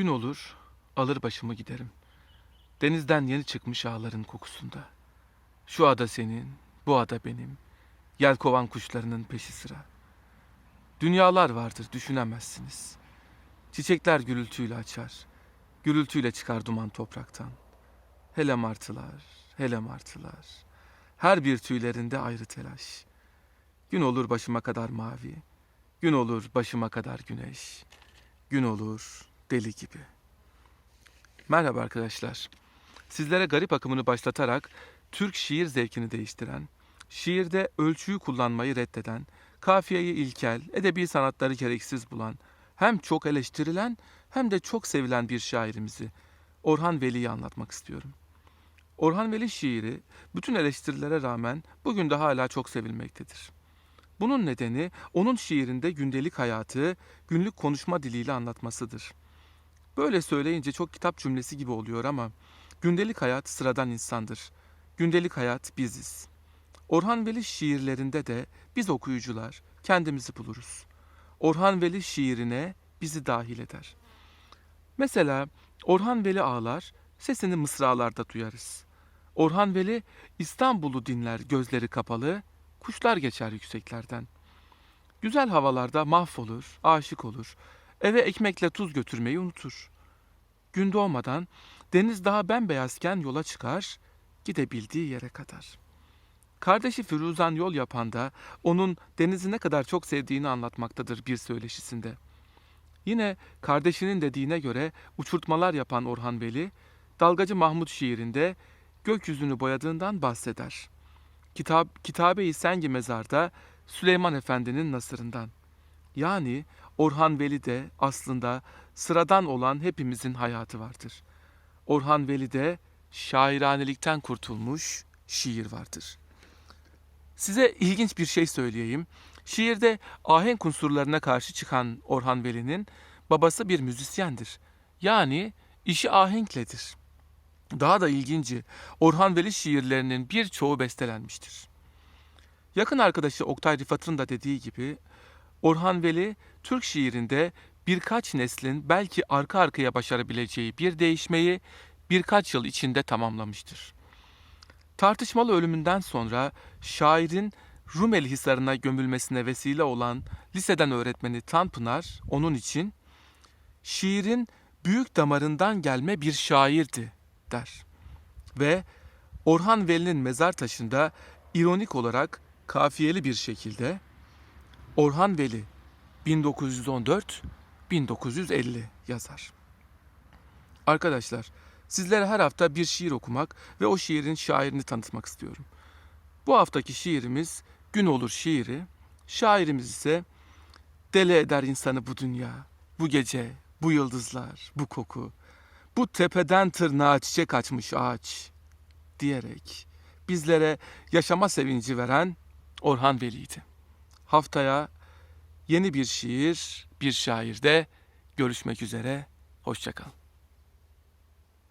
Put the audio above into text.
Gün olur, alır başımı giderim. Denizden yeni çıkmış ağların kokusunda. Şu ada senin, bu ada benim. Yelkovan kuşlarının peşi sıra. Dünyalar vardır düşünemezsiniz. Çiçekler gürültüyle açar. Gürültüyle çıkar duman topraktan. Hele martılar, hele martılar. Her bir tüylerinde ayrı telaş. Gün olur başıma kadar mavi. Gün olur başıma kadar güneş. Gün olur deli gibi. Merhaba arkadaşlar. Sizlere garip akımını başlatarak Türk şiir zevkini değiştiren, şiirde ölçüyü kullanmayı reddeden, kafiyeyi ilkel, edebi sanatları gereksiz bulan, hem çok eleştirilen hem de çok sevilen bir şairimizi, Orhan Veli'yi anlatmak istiyorum. Orhan Veli şiiri bütün eleştirilere rağmen bugün de hala çok sevilmektedir. Bunun nedeni onun şiirinde gündelik hayatı günlük konuşma diliyle anlatmasıdır. Böyle söyleyince çok kitap cümlesi gibi oluyor ama gündelik hayat sıradan insandır. Gündelik hayat biziz. Orhan Veli şiirlerinde de biz okuyucular kendimizi buluruz. Orhan Veli şiirine bizi dahil eder. Mesela Orhan Veli ağlar, sesini mısralarda duyarız. Orhan Veli İstanbul'u dinler gözleri kapalı, kuşlar geçer yükseklerden. Güzel havalarda mahvolur, aşık olur, eve ekmekle tuz götürmeyi unutur. Gün doğmadan deniz daha bembeyazken yola çıkar, gidebildiği yere kadar. Kardeşi Firuzan yol yapan da onun denizi ne kadar çok sevdiğini anlatmaktadır bir söyleşisinde. Yine kardeşinin dediğine göre uçurtmalar yapan Orhan Veli, Dalgacı Mahmut şiirinde gökyüzünü boyadığından bahseder. Kitap, Kitabe-i Sengi Mezar'da Süleyman Efendi'nin nasırından. Yani Orhan Veli'de aslında sıradan olan hepimizin hayatı vardır. Orhan Veli'de şairanelikten kurtulmuş şiir vardır. Size ilginç bir şey söyleyeyim. Şiirde ahenk unsurlarına karşı çıkan Orhan Veli'nin babası bir müzisyendir. Yani işi ahenkledir. Daha da ilginci, Orhan Veli şiirlerinin birçoğu bestelenmiştir. Yakın arkadaşı Oktay Rıfat'ın da dediği gibi, Orhan Veli Türk şiirinde birkaç neslin belki arka arkaya başarabileceği bir değişmeyi birkaç yıl içinde tamamlamıştır. Tartışmalı ölümünden sonra şairin Rumeli Hisarı'na gömülmesine vesile olan liseden öğretmeni Tanpınar onun için şiirin büyük damarından gelme bir şairdi der. Ve Orhan Veli'nin mezar taşında ironik olarak kafiyeli bir şekilde Orhan Veli 1914-1950 yazar. Arkadaşlar, sizlere her hafta bir şiir okumak ve o şiirin şairini tanıtmak istiyorum. Bu haftaki şiirimiz Gün Olur şiiri. Şairimiz ise Deli eder insanı bu dünya, bu gece, bu yıldızlar, bu koku, bu tepeden tırnağa çiçek açmış ağaç diyerek bizlere yaşama sevinci veren Orhan Veli'ydi. Haftaya yeni bir şiir, bir şairde görüşmek üzere. Hoşçakalın.